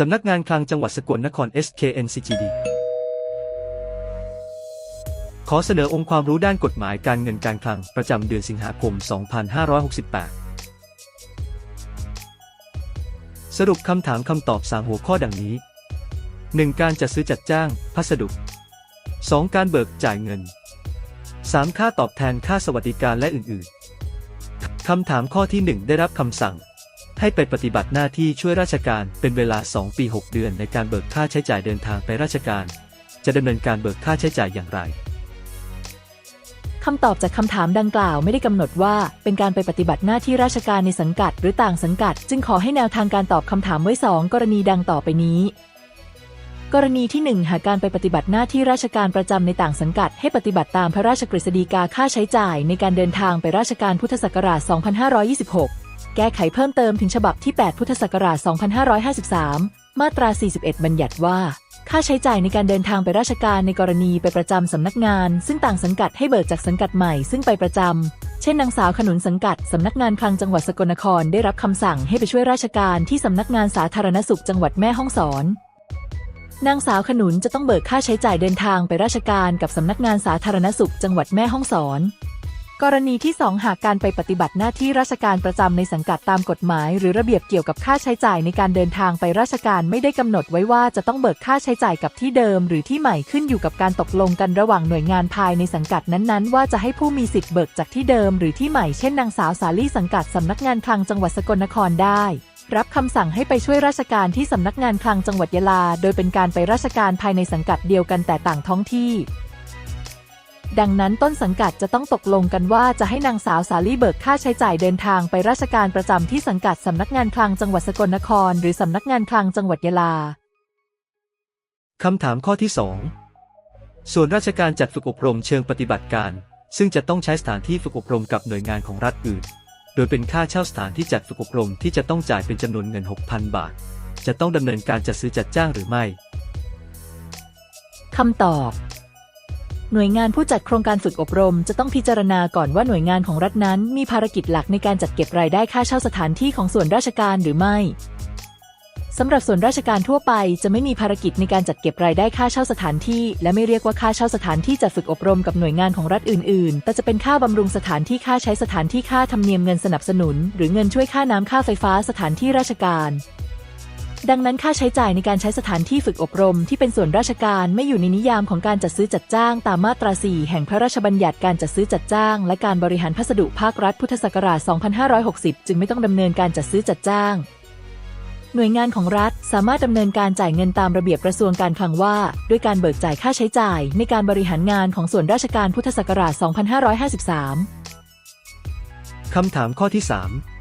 สำนักงานคลังจังหวัดสกลนคร SKNCGD ขอเสนอองค์ความรู้ด้านกฎหมายการเงินการคลังประจำเดือนสิงหาคม 2568 สรุปคำถามคำตอบ 3 หัวข้อดังนี้ 1. การจัดซื้อจัดจ้าง พัสดุ 2. การเบิกจ่ายเงิน 3. ค่าตอบแทนค่าสวัสดิการและอื่น ๆ คำถามข้อที่ 1 ได้รับคำสั่ง ให้ไปปฏิบัติหน้าที่ช่วยราชการเป็นเวลา 2 ปี 6 เดือนในการเบิกค่าใช้จ่ายเดินทางไปราชการ จะดำเนินการเบิกค่าใช้จ่ายอย่างไรคำตอบจากคำถามดังกล่าวไม่ได้กำหนดว่า เป็นการไปปฏิบัติหน้าที่ราชการในสังกัด หรือต่างสังกัด จึงขอให้แนวทางการตอบคำถามไว้สองกรณีดังต่อไปนี้ กรณีที่ 1 หากการไปปฏิบัติหน้าที่ราชการประจำในต่างสังกัด ให้ปฏิบัติตามพระราชกฤษฎีกาค่าใช้จ่าย ในการเดินทางไปราชการพุทธศักราช 2526 แก้ไขเพิ่มเติมถึงฉบับที่ 8 พุทธศักราช 2553 มาตรา 41 บัญญัติว่า ค่าใช้จ่ายในการเดินทางไปราชการในกรณีไปประจำสำนักงาน ซึ่งต่างสังกัดให้เบิกจากสังกัดใหม่ซึ่งไปประจำ เช่นนางสาวขนุนสังกัดสำนักงานคลังจังหวัดสกลนครได้รับคำสั่งให้ไปช่วยราชการที่สำนักงานสาธารณสุขจังหวัดแม่ฮ่องสอนนางสาวขนุนจะต้องเบิกค่าใช้จ่ายเดินทางไปราชการกับสำนักงานสาธารณสุขจังหวัดแม่ฮ่องสอน กรณีที่ 2 หากการไปปฏิบัติหน้าที่ราชการประจำในสังกัดตามกฎหมาย หรือระเบียบเกี่ยวกับค่าใช้จ่ายในการเดินทางไปราชการไม่ได้กำหนดไว้ว่าจะต้องเบิกค่าใช้จ่ายกับที่เดิม หรือที่ใหม่ขึ้นอยู่กับการตกลงกันระหว่างหน่วยงานภายในสังกัดนั้นๆ ว่าจะให้ผู้มีสิทธิ์เบิกจากที่เดิม หรือที่ใหม่เช่นนางสาวสาลี่สังกัดสำนักงานคลังจังหวัดสกลนครได้รับคำสั่งให้ไปช่วยราชการที่สำนักงานคลังจังหวัดยะลา โดยเป็นการไปราชการภายในสังกัดเดียวกันแต่ต่างท้องที่ ดังนั้นต้นสังกัดจะต้องตกลงกันว่าจะให้นางสาวสาลี่เบิกค่าใช้จ่ายเดินทางไปราชการประจำที่สังกัดสำนักงานคลังจังหวัดสกลนคร หรือสำนักงานคลังจังหวัดยะลาคำถามข้อที่ 2 ส่วนราชการจัดฝึกอบรมเชิงปฏิบัติการ ซึ่งจะต้องใช้สถานที่ฝึกอบรมกับหน่วยงานของรัฐอื่น โดยเป็นค่าเช่าสถานที่จัดฝึกอบรมที่จะต้องจ่ายเป็นจำนวนเงิน 6,000 บาท จะต้องดำเนินการจัดซื้อจัดจ้างหรือไม่คำตอบ หน่วยงานผู้จัดโครงการฝึกอบรม จะต้องพิจารณาก่อนว่าหน่วยงานของรัฐนั้น มีภารกิจหลักในการจัดเก็บรายได้ค่าเช่าสถานที่ของส่วนราชการหรือไม่สำหรับส่วนราชการทั่วไปจะไม่มีภารกิจในการจัดเก็บรายได้ค่าเช่าสถานที่ และไม่เรียกว่าค่าเช่าสถานที่จัดฝึกอบรมกับหน่วยงานของรัฐอื่น ๆ แต่จะเป็นค่าบำรุงสถานที่ค่าใช้สถานที่ค่าธรรมเนียมเงินสนับสนุน หรือเงินช่วยค่าน้ำค่าไฟฟ้าสถานที่ราชการ ดังนั้นค่าใช้จ่ายในการใช้สถานที่ฝึกอบรม ที่เป็นส่วนราชการไม่อยู่ในนิยามของการจัดซื้อจัดจ้างตามมาตรา 4 แห่งพระราชบัญญัติการจัดซื้อจัดจ้าง และการบริหารพัสดุภาครัฐพุทธศักราช 2560 จึงไม่ต้องดำเนินการจัดซื้อจัดจ้าง หน่วยงานของรัฐสามารถดำเนินการจ่ายเงินตามระเบียบกระทรวงการคลังว่า ด้วยการเบิกจ่ายค่าใช้จ่าย ในการบริหารงานของส่วนราชการพุทธศักราช 2553คำถามข้อที่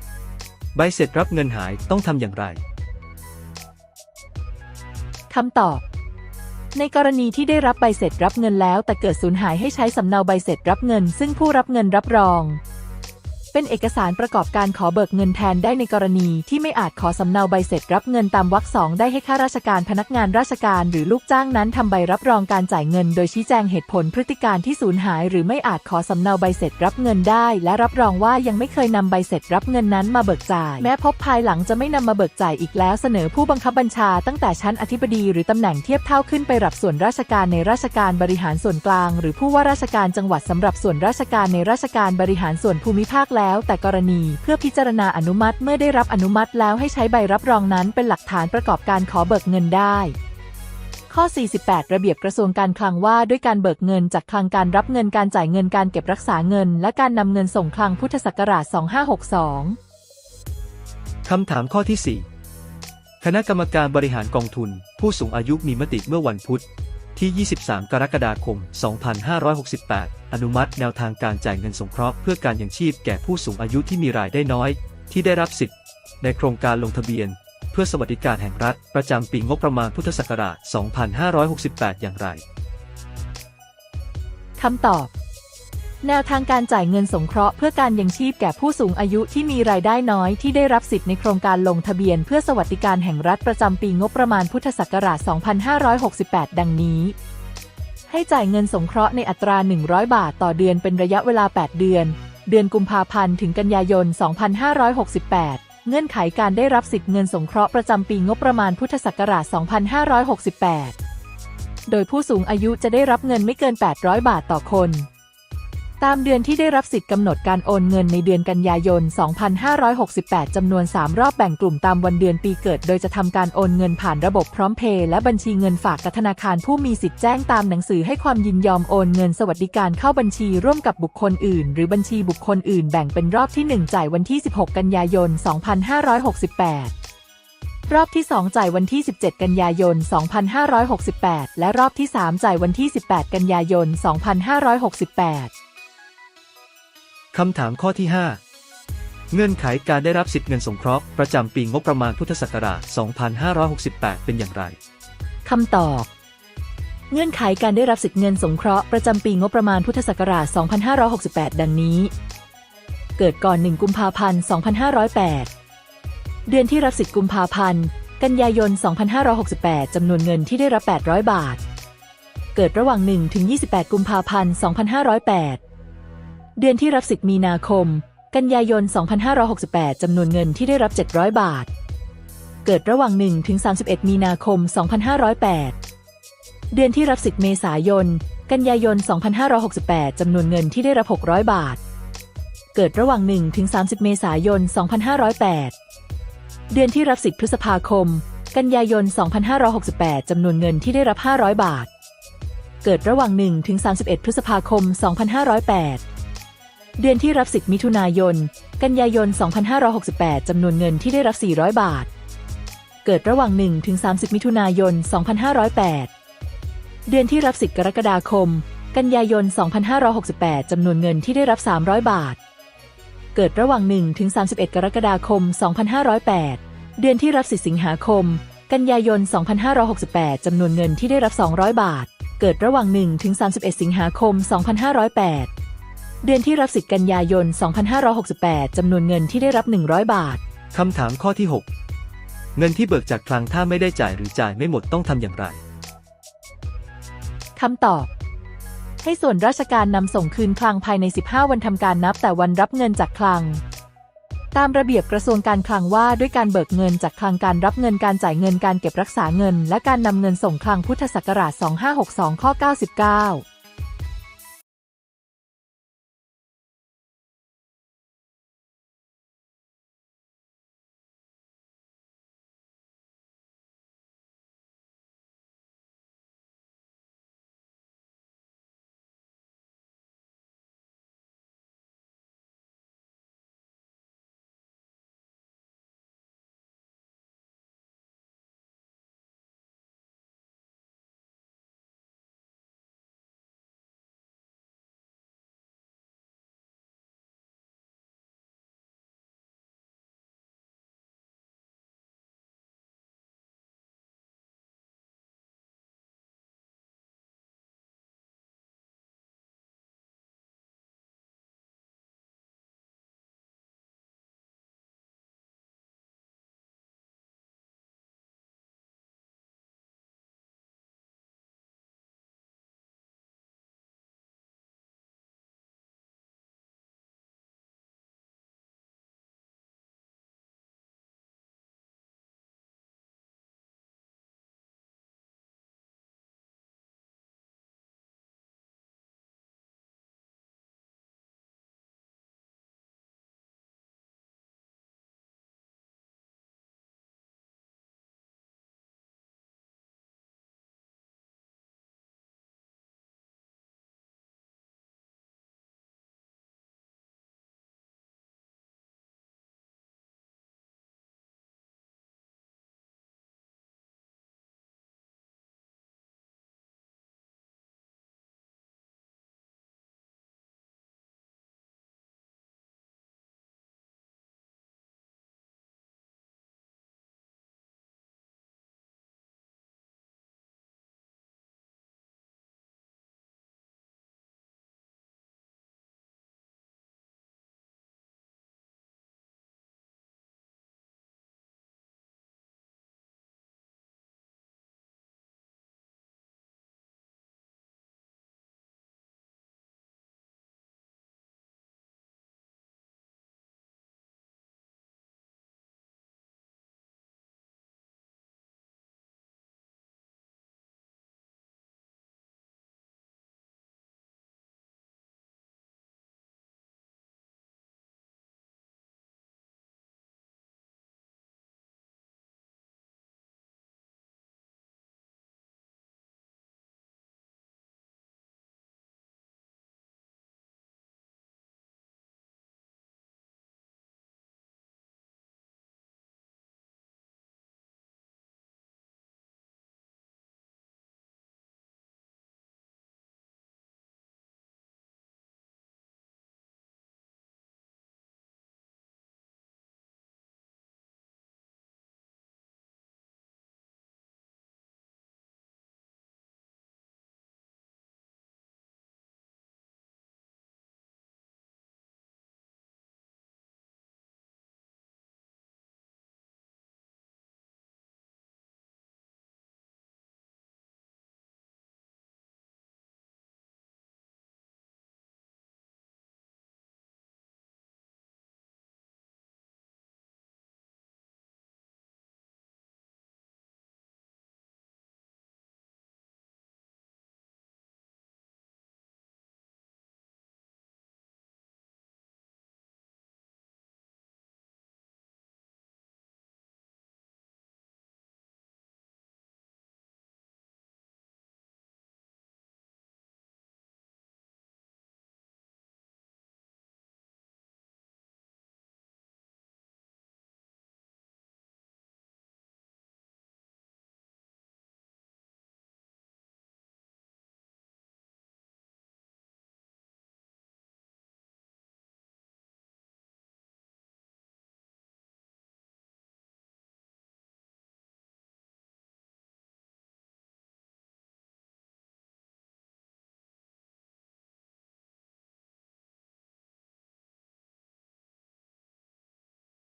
3 ใบเสร็จรับเงินหายต้องทำอย่างไร คำตอบ ในกรณีที่ได้รับใบเสร็จรับเงินแล้ว แต่เกิดสูญหายให้ใช้สำเนาใบเสร็จรับเงิน ซึ่งผู้รับเงินรับรอง เป็นเอกสารประกอบการขอเบิกเงินแทนได้ในกรณีที่ไม่อาจขอสำเนาใบเสร็จรับเงินตามวรรคสองได้ให้ข้าราชการพนักงานราชการหรือลูกจ้างนั้นทำใบรับรองการจ่ายเงิน โดยชี้แจงเหตุผลพฤติการที่สูญหาย หรือไม่อาจขอสำเนาใบเสร็จรับเงินได้ และรับรองว่ายังไม่เคยนำใบเสร็จรับเงินนั้นมาเบิกจ่าย แม้พบภายหลังจะไม่นำมาเบิกจ่ายอีกแล้ว เสนอผู้บังคับบัญชา ตั้งแต่ชั้นอธิบดีหรือตำแหน่งเทียบเท่าขึ้นไปรับส่วนราชการในราชการบริหารส่วนกลาง หรือผู้ว่าราชการจังหวัดสำหรับส่วนราชการในราชการบริหารส่วนภูมิภาคแลแล้วแต่กรณีเพื่อพิจารณาอนุมัติเมื่อได้รับอนุมัติแล้วให้ใช้ใบรับรองนั้นเป็นหลักฐานประกอบการขอเบิกเงินได้ ข้อ 48 ระเบียบกระทรวงการคลังว่าด้วยการเบิกเงินจากคลังการรับเงินการจ่ายเงินการเก็บรักษาเงิน และการนำเงินส่งคลังพุทธศักราช 2562 คำถามข้อที่ 4 คณะกรรมการบริหารกองทุน ผู้สูงอายุมีมติเมื่อวันพุธ ที่ 23 กรกฎาคม 2568 อนุมัติแนวทางการจ่ายเงินสงเคราะห์เพื่อการยังชีพแก่ผู้สูงอายุที่มีรายได้น้อย ที่ได้รับสิทธิ์ ในโครงการลงทะเบียน เพื่อสวัสดิการแห่งรัฐ ประจำปีงบประมาณพุทธศักราช 2568 อย่างไร คำตอบ แนวทางการจ่ายเงินสงเคราะห์เพื่อการยังชีพแก่ผู้สูงอายุที่มีรายได้น้อยที่ได้รับสิทธิ์ในโครงการลงทะเบียนเพื่อสวัสดิการแห่งรัฐประจำปีงบประมาณพุทธศักราช 2568 ดังนี้ ให้จ่ายเงินสงเคราะห์ในอัตรา 100 บาทต่อเดือนเป็นระยะเวลา 8 เดือน เดือนกุมภาพันธ์ถึงกันยายน 2568 เงื่อนไขการได้รับสิทธิ์เงินสงเคราะห์ประจำปีงบประมาณพุทธศักราช 2568 โดยผู้สูงอายุจะได้รับเงินไม่เกิน 800 บาทต่อคน ตามเดือนที่ได้รับสิทธิ์กำหนดการโอนเงินในเดือนกันยายน 2568 จำนวน 3 รอบแบ่งกลุ่มตามวันเดือนปีเกิด โดยจะทำการโอนเงินผ่านระบบพร้อมเพย์และบัญชีเงินฝากกับธนาคารผู้มีสิทธิ์แจ้งตามหนังสือให้ความยินยอมโอนเงินสวัสดิการเข้าบัญชีร่วมกับบุคคลอื่น หรือบัญชีบุคคลอื่นแบ่งเป็นรอบที่ 1 จ่ายวันที่ 16 กันยายน 2568รอบที่ 2 จ่ายวันที่ 17 กันยายน 2568 และรอบที่ 3 จ่ายวันที่ 18 กันยายน 2568 คำถามข้อที่ 5 เงื่อนไขการได้รับสิทธิเงินสงเคราะห์ประจำปีงบประมาณพุทธศักราช 2568 เป็นอย่างไร คำตอบ เงื่อนไขการได้รับสิทธิเงินสงเคราะห์ประจำปีงบประมาณพุทธศักราช 2568 ดังนี้ เกิดก่อน 1 กุมภาพันธ์ 2508 เดือนที่รับสิทธิกุมภาพันธ์ กันยายน 2568 จำนวนเงินที่ได้รับ 800 บาท เกิดระหว่าง 1 ถึง 28 กุมภาพันธ์ 2508 เดือนที่รับสิทธิ์มีนาคม กันยายน 2568 จำนวนเงินที่ได้รับ 700 บาท เกิดระหว่าง 1 ถึง 31 มีนาคม 2508 เดือนที่รับสิทธิ์เมษายน กันยายน 2568 จำนวนเงินที่ได้รับ 600 บาท เกิดระหว่าง 1 ถึง 30 เมษายน 2508 เดือนที่รับสิทธิ์พฤษภาคม กันยายน 2568 จำนวนเงินที่ได้รับ 500 บาท เกิดระหว่าง 1 ถึง 31 พฤษภาคม 2508 เดือนที่รับสิทธิมิถุนายน กันยายน 2568 จำนวนเงินที่ได้รับ 400 บาท เกิดระหว่าง 1 ถึง 30 มิถุนายน 2508 เดือนที่รับสิทธิกรกฎาคม กันยายน 2568 จำนวนเงินที่ได้รับ 300 บาท เกิดระหว่าง 1 ถึง 31 กรกฎาคม 2508 เดือนที่รับสิทธิสิงหาคม กันยายน 2568 จำนวนเงินที่ได้รับ 200 บาท เกิดระหว่าง 1 ถึง 31 สิงหาคม 2508 เดือนที่รับสิทธิกันยายน 2568 จำนวนเงินที่ได้รับ 100 บาท คำถามข้อที่ 6 เงินที่เบิกจากคลังถ้าไม่ได้จ่ายหรือจ่ายไม่หมดต้องทำอย่างไร คำตอบ ให้ส่วนราชการนำส่งคืนคลังภายใน 15 วันทำการนับแต่วันรับเงินจากคลัง ตามระเบียบกระทรวงการคลังว่าด้วยการเบิกเงินจากคลังการรับเงินการจ่ายเงินการเก็บรักษาเงิน และการนำเงินส่งคลังพุทธศักราช 2562 ข้อ 99